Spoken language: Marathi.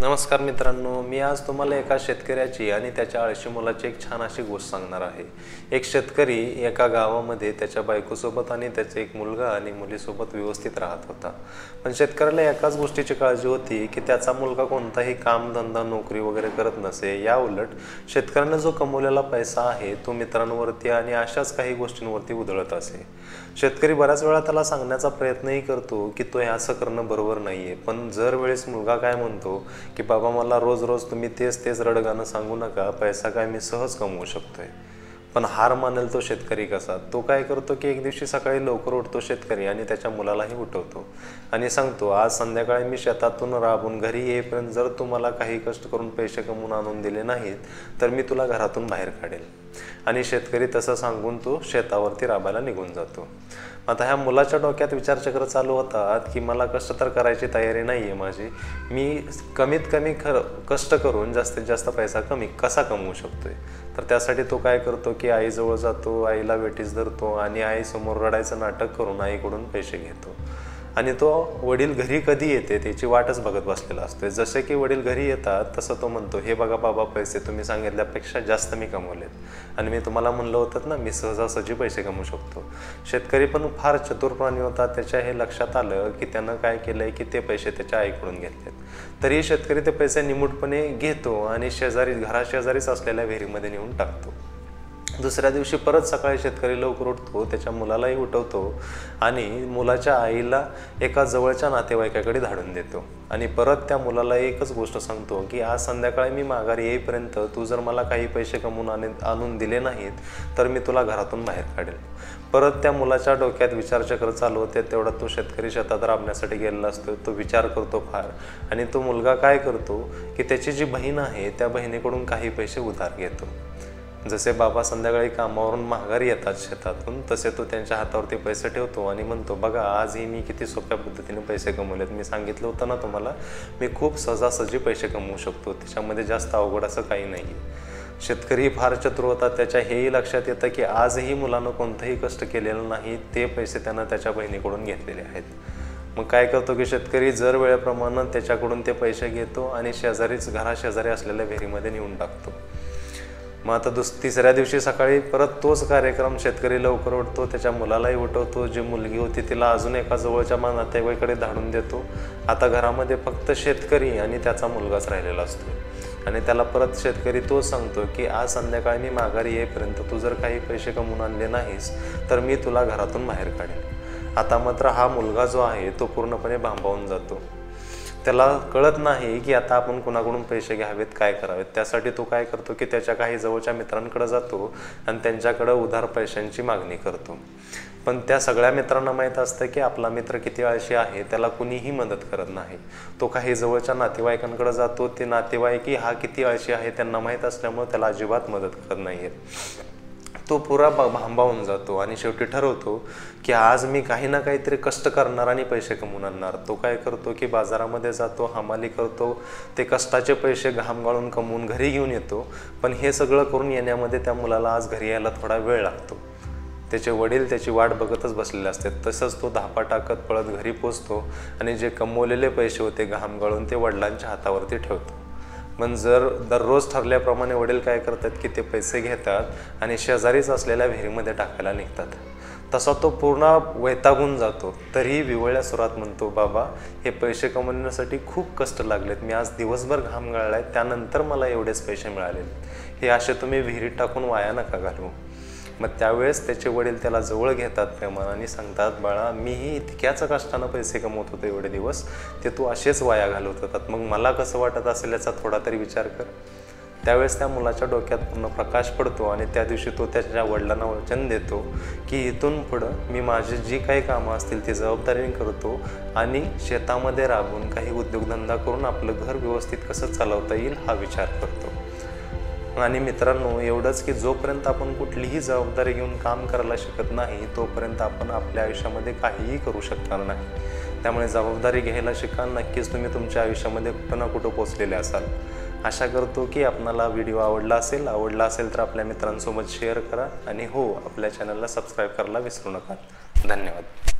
नमस्कार मित्रांनो मी आज तुम्हाला एका शेतकऱ्याची आणि त्याच्या आळशी मुलाची एक छान अशी गोष्ट सांगणार आहे. एक शेतकरी एका गावामध्ये त्याच्या बायकोसोबत आणि त्याचा एक मुलगा आणि मुलीसोबत व्यवस्थित राहत होता. पण शेतकऱ्याला एकाच गोष्टीची काळजी होती की त्याचा मुलगा कोणताही काम धंदा नोकरी वगैरे करत नसे. या उलट शेतकऱ्यानं जो कमवलेला पैसा आहे तो मित्रांवरती आणि अशाच काही गोष्टींवरती उधळत असे. शेतकरी बऱ्याच वेळा त्याला सांगण्याचा प्रयत्नही करतो की तो हे असं करणं बरोबर नाही आहे पण जर वेळेस मुलगा काय म्हणतो की बाबा मला रोज रोज तुम्ही तेच तेच रडगाणं सांगू नका पैसा काय मी सहज कमवू शकतोय. पण हार मानेल तो शेतकरी कसा? तो काय करतो की एक दिवशी सकाळी लवकर उठतो शेतकरी आणि त्याच्या मुलालाही उठवतो. आणि सांगतो आज संध्याकाळी मी शेतातून राबून घरी येईपर्यंत जर तू मला काही कष्ट करून पैसे कमवून आणून दिले नाहीत तर मी तुला घरातून बाहेर काढेल. आणि शेतकरी तसं सांगून तो शेतावरती राबायला निघून जातो. आता ह्या मुलाच्या डोक्यात विचारचक्र चालू होतात की मला कष्ट तर करायची तयारी नाही आहे माझी. मी कमीत कमी खर कष्ट करून जास्तीत जास्त पैसा कमी कसा कमवू शकतोय? तर त्यासाठी तो काय करतो की आईजवळ जातो आईला वेटीस धरतो आणि आईसमोर रडायचं नाटक करून आईकडून पैसे घेतो. आणि तो वडील घरी कधी येते त्याची वाटच बघत बसलेला असतोय. जसे की वडील घरी येतात तसं तो म्हणतो हे बघा बाबा पैसे तुम्ही सांगितल्यापेक्षा जास्त मी कमवलेत. आणि मी तुम्हाला म्हणलं होतं ना मी सहजासहजी पैसे कमवू शकतो. शेतकरी पण फार चतुर प्राणी होता. त्याच्या हे लक्षात आलं की त्यानं काय केलंय की ते पैसे त्याच्या आईकडून घेतलेत. तरी शेतकरी ते पैसे निमूटपणे घेतो आणि शेजारी घराशेजारीच असलेल्या विहिरीमध्ये नेऊन टाकतो. दुसऱ्या दिवशी परत सकाळी शेतकरी लवकर उठतो त्याच्या मुलालाही उठवतो आणि मुलाच्या आईला एका जवळच्या नातेवाईकाकडे धाडून देतो. आणि परत त्या मुलाला एकच गोष्ट सांगतो की आज संध्याकाळी मी माघारी येईपर्यंत तू जर मला काही पैसे कमवून आण आणून दिले नाहीत तर मी तुला घरातून बाहेर काढेल. परत त्या मुलाच्या डोक्यात विचारचक्र चालू होते तेवढा तो शेतकरी शेतात राबण्यासाठी गेलेला असतो तो विचार करतो फार. आणि तो मुलगा काय करतो की त्याची जी बहीण आहे त्या बहिणीकडून काही पैसे उधार घेतो. जसे बाबा संध्याकाळी कामावरून माघारी येतात शेतातून तसे तो त्यांच्या हातावरती पैसे ठेवतो आणि म्हणतो बघा आजही मी किती सोप्या पद्धतीने पैसे कमवलेत. मी सांगितलं होतं ना तुम्हाला मी खूप सहजासहजी पैसे कमवू शकतो. त्याच्यामध्ये जास्त अवघड असं काही नाही. शेतकरी फार चतुर होता त्याच्या हेही लक्षात येतं की आजही मुलानं कोणतंही कष्ट केलेलं नाही ते पैसे त्यानं त्याच्या बहिणीकडून घेतलेले आहेत. मग काय करतो की शेतकरी जर वेळेप्रमाणे त्याच्याकडून ते पैसे घेतो आणि शेजारीच घराशेजारी असलेल्या विहिरीमध्ये नेऊन टाकतो. मग आता दुस तिसऱ्या दिवशी सकाळी परत तोच कार्यक्रम शेतकरी लवकर उठतो त्याच्या मुलालाही उठवतो जी मुलगी होती तिला अजून एका जवळच्या मा नातेवाईकडे धाडून देतो. आता घरामध्ये फक्त शेतकरी आणि त्याचा मुलगाच राहिलेला असतो. आणि त्याला परत शेतकरी तोच सांगतो की आज संध्याकाळी मी माघारी येईपर्यंत तू जर काही पैसे कमवून आणले नाहीस तर मी तुला घरातून बाहेर काढेन. आता मात्र हा मुलगा जो आहे तो पूर्णपणे भांबावून जातो. त्याला कळत नाही की आता आपण कुणाकडून पैसे घ्यावेत काय करावेत. त्यासाठी तो काय करतो की त्याच्या काही जवळच्या मित्रांकडे जातो आणि त्यांच्याकडं उधार पैशांची मागणी करतो. पण त्या सगळ्या मित्रांना माहीत असतं की आपला मित्र किती आळशी आहे त्याला कुणीही मदत करत नाही. तो काही जवळच्या नातेवाईकांकडे जातो ते नातेवाईकही हा किती आळशी आहे त्यांना माहीत असल्यामुळे त्याला अजिबात मदत करत नाही तो पुरा भांबावून जातो आणि शेवटी ठरवतो की आज मी काही ना काहीतरी कष्ट करणार आणि पैसे कमवून आणणार. तो काय करतो की बाजारामध्ये जातो हमाली करतो ते कष्टाचे पैसे घाम गाळून कमवून घरी घेऊन येतो. पण हे सगळं करून येण्यामध्ये त्या मुलाला आज घरी यायला थोडा वेळ लागतो. त्याचे वडील त्याची वाट बघतच बसलेले असतात. तसंच तो धापा टाकत पळत घरी पोचतो आणि जे कमवलेले पैसे होते घाम गाळून ते वडिलांच्या हातावरती ठेवतो. पण जर दररोज ठरल्याप्रमाणे वडील काय करतात की ते पैसे घेतात आणि शेजारीच असलेल्या विहिरीमध्ये टाकायला निघतात. तसा तो पूर्ण वैतागून जातो. तरीही विवळ्या सुरात म्हणतो बाबा हे पैसे कमवण्यासाठी खूप कष्ट लागलेत. मी आज दिवसभर घाम गाळलाय. त्यानंतर मला एवढेच पैसे मिळाले हे असे तुम्ही विहिरीत टाकून वाया नका घालू मग त्यावेळेस त्याचे वडील त्याला जवळ घेतात प्रेमानं आणि सांगतात बाळा मीही इतक्याच कष्टानं पैसे कमवत होतो एवढे दिवस ते तू असेच वाया घालवत होतात. मग मला कसं वाटत असेल याचा थोडा तरी विचार कर. त्यावेळेस त्या मुलाच्या डोक्यात पूर्ण प्रकाश पडतो आणि त्या दिवशी तो त्याच्या वडिलांना वचन देतो की इथून पुढं मी माझी जी काही कामं असतील ती जबाबदारीने करतो आणि शेतामध्ये राबून काही उद्योगधंदा करून आपलं घर व्यवस्थित कसं चालवता येईल हा विचार करतो. आणि मित्रांनो एवढंच की जोपर्यंत आपण कुठलीही जबाबदारी घेऊन काम करायला शिकत नाही तोपर्यंत आपण आपल्या आयुष्यामध्ये काहीही करू शकणार नाही. त्यामुळे जबाबदारी घ्यायला शिका. नक्कीच तुम्ही तुमच्या आयुष्यामध्ये कुठं ना कुठं पोचलेले असाल. आशा करतो की आपणाला व्हिडिओ आवडला असेल. आवडला असेल तर आपल्या मित्रांसोबत शेअर करा. आणि हो आपल्या चॅनलला सबस्क्राईब करायला विसरू नका. धन्यवाद.